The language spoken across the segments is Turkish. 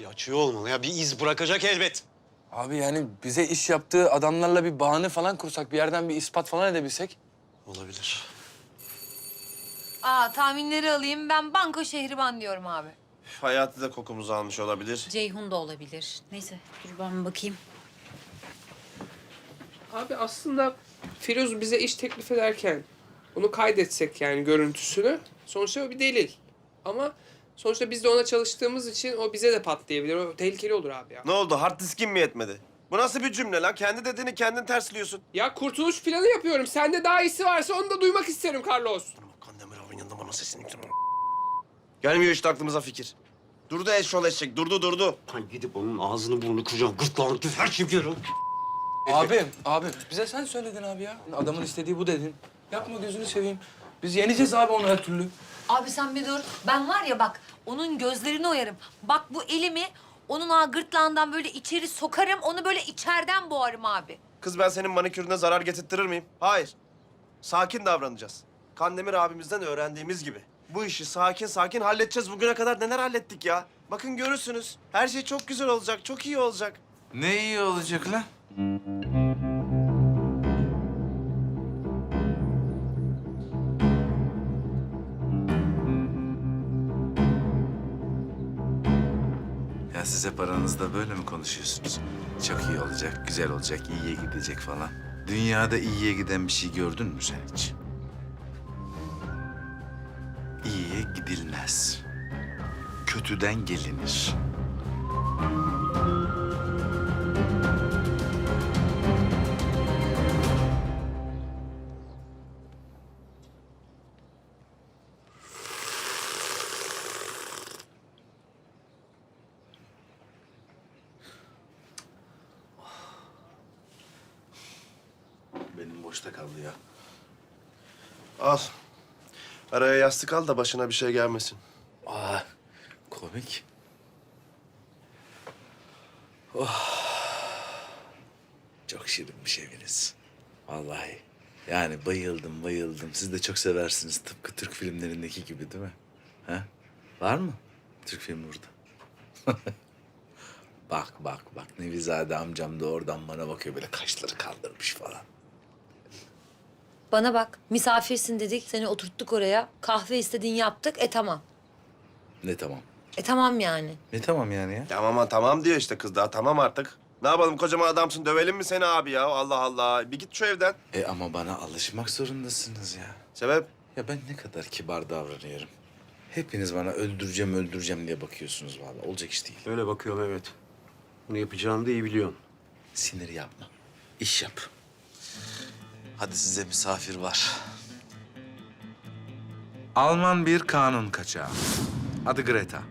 Bir açığı olmalı ya. Bir iz bırakacak elbet. Abi yani bize iş yaptığı adamlarla bir bahane falan kursak, bir yerden bir ispat falan edebilsek. Olabilir. Aa tahminleri alayım. Ben Banko Şehriban diyorum abi. Hayatı da kokumuzu almış olabilir. Ceyhun da olabilir. Neyse dur ben bakayım. Abi aslında Firuz bize iş teklif ederken onu kaydetsek yani görüntüsünü sonuçta o bir delil. Ama sonuçta biz de ona çalıştığımız için o bize de patlayabilir. O tehlikeli olur abi ya. Ne oldu? Hard diskin mi yetmedi? Bu nasıl bir cümle lan? Kendi dediğini kendin tersliyorsun. Ya kurtuluş planı yapıyorum. Sende daha iyisi varsa onu da duymak isterim Carlos. Kandemir abinin yanında bana sesini Gelmiyor işte aklımıza fikir. Durdu eşşol eşek. Durdu durdu. Ben gidip onun ağzını burnunu kıracağım. Gırtlağını şeyi biliyorum. Abi, abi bize sen söyledin abi ya. Adamın istediği bu dedin. Yapma gözünü seveyim. Biz yeneceğiz abi onu her türlü. Abi sen bir dur. Ben var ya bak onun gözlerini oyarım. Bak bu elimi onun gırtlağından böyle içeri sokarım. Onu böyle içeriden boğarım abi. Kız ben senin manikürüne zarar getirtirir miyim? Hayır. Sakin davranacağız. Kandemir abimizden öğrendiğimiz gibi. Bu işi sakin sakin halledeceğiz. Bugüne kadar neler hallettik ya. Bakın görürsünüz. Her şey çok güzel olacak, çok iyi olacak. Ne iyi olacak lan? Ya siz hep aranızda böyle mi konuşuyorsunuz? Çok iyi olacak, güzel olacak, iyiye gidecek falan. Dünyada iyiye giden bir şey gördün mü sen hiç? İyiye gidilmez. Kötüden gelinir. Boşta kaldı ya. Al. Araya yastık al da başına bir şey gelmesin. Aa, komik. Oh. Çok şirinmiş eviniz. Vallahi. Yani bayıldım, bayıldım. Siz de çok seversiniz tıpkı Türk filmlerindeki gibi değil mi? Ha? Var mı Türk filmi burada? bak, bak, bak. Nevizade amcam da oradan bana bakıyor böyle kaşları kaldırmış falan. Bana bak misafirsin dedik. Seni oturttuk oraya. Kahve istediğin yaptık. E tamam. Ne tamam? E tamam yani. Ne tamam yani ya? Tamam ama tamam diyor işte kız daha tamam artık. Ne yapalım kocaman adamsın dövelim mi seni abi ya Allah Allah. Bir git şu evden. E ama bana alışmak zorundasınız ya. Sebep? Ya ben ne kadar kibar davranıyorum. Hepiniz bana öldüreceğim öldüreceğim diye bakıyorsunuz vallahi. Olacak iş değil. Öyle bakıyorum evet. Bunu yapacağını da iyi biliyorsun. Sinir yapma. İş yap. Hadi size misafir var. Alman bir kanun kaçağı. Adı Greta.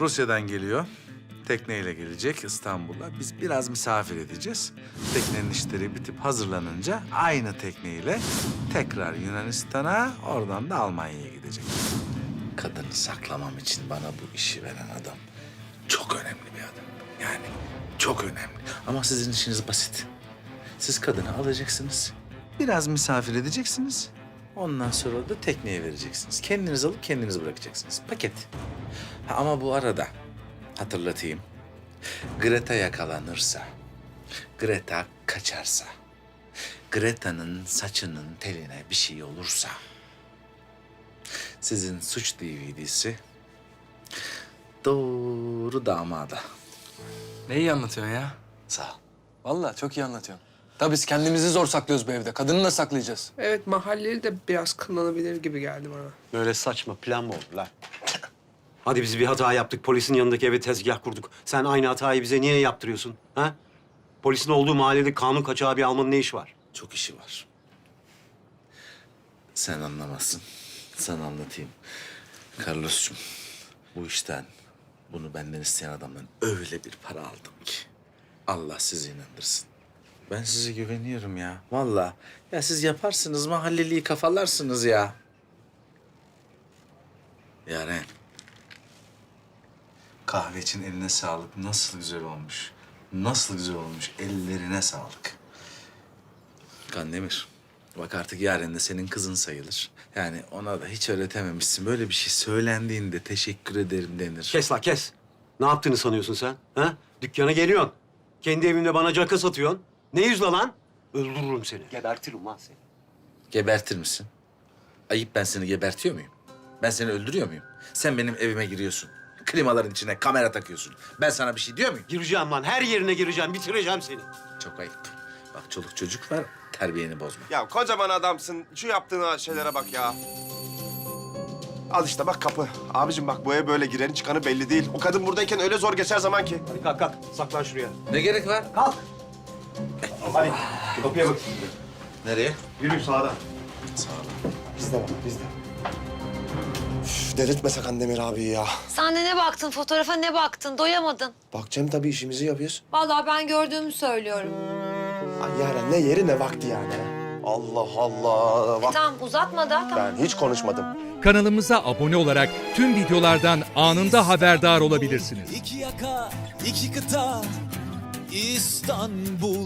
Rusya'dan geliyor. Tekneyle gelecek İstanbul'a. Biz biraz misafir edeceğiz. Teknenin işleri bitip hazırlanınca aynı tekneyle tekrar Yunanistan'a, oradan da Almanya'ya gidecek. Kadını saklamam için bana bu işi veren adam çok önemli bir adam. Yani çok önemli. Ama sizin işiniz basit. Siz kadını alacaksınız. Biraz misafir edeceksiniz. Ondan sonra da tekneye vereceksiniz. Kendiniz alıp kendiniz bırakacaksınız. Paket. Ha, ama bu arada hatırlatayım. Greta yakalanırsa, Greta kaçarsa, Greta'nın saçının teline bir şey olursa, sizin suç DVD'si doğru damada. Neyi anlatıyorsun ya? Sağ ol. Vallahi çok iyi anlatıyorsun. Tabii biz kendimizi zor saklıyoruz bu evde. Kadını da saklayacağız. Evet mahalleli de biraz kıllanabilir gibi geldi bana. Böyle saçma plan mı olur lan? Hadi biz bir hata yaptık. Polisin yanındaki eve tezgah kurduk. Sen aynı hatayı bize niye yaptırıyorsun? Ha? Polisin olduğu mahallede kanun kaçağı bir Almanın ne işi var? Çok işi var. Sen anlamazsın. Sana anlatayım. Carlos'cum, bu işten bunu benden isteyen adamdan öyle bir para aldım ki. Allah sizi inandırsın. Ben size güveniyorum ya. Vallahi. Ya siz yaparsınız, mahalleliyi kafalarsınız ya. Yani kahve için eline sağlık. Nasıl güzel olmuş. Nasıl güzel olmuş. Ellerine sağlık. Kandemir. Bak artık Yaren de senin kızın sayılır. Yani ona da hiç öğretememişsin. Böyle bir şey söylendiğinde teşekkür ederim denir. Kes la kes. Ne yaptığını sanıyorsun sen? Ha? Dükkana geliyorsun. Kendi evimde bana caka satıyorsun. Ne yüzle lan? Öldürürüm seni. Gebertirim lan seni. Gebertir misin? Ayıp ben seni gebertiyor muyum? Ben seni öldürüyor muyum? Sen benim evime giriyorsun. Klimaların içine kamera takıyorsun. Ben sana bir şey diyor muyum? Gireceğim lan. Her yerine gireceğim. Bitireceğim seni. Çok ayıp. Bak çoluk çocuk var, terbiyeni bozma. Ya kocaman adamsın. Şu yaptığın şeylere bak ya. Al işte bak kapı. Abicim bak bu eve böyle gireni çıkanı belli değil. O kadın buradayken öyle zor geçer zaman ki. Hadi kalk kalk. Saklan şuraya. Ne gerek var? Kalk. Hadi. Kapıya bak. Nereye? Yürü sağdan. Bizde bak bizde. Üf, delirtme Kandemir abi ya. Sen de ne baktın? Fotoğrafa ne baktın? Doyamadın. Bakacağım tabii işimizi yapıyoruz. Vallahi ben gördüğümü söylüyorum. Ay yani ne yeri ne vakti yani. Allah Allah. Bak Tamam uzatma da. Tamam. ben hiç konuşmadım. Kanalımıza abone olarak tüm videolardan anında haberdar olabilirsiniz. İki yaka, iki kıta, İstanbul,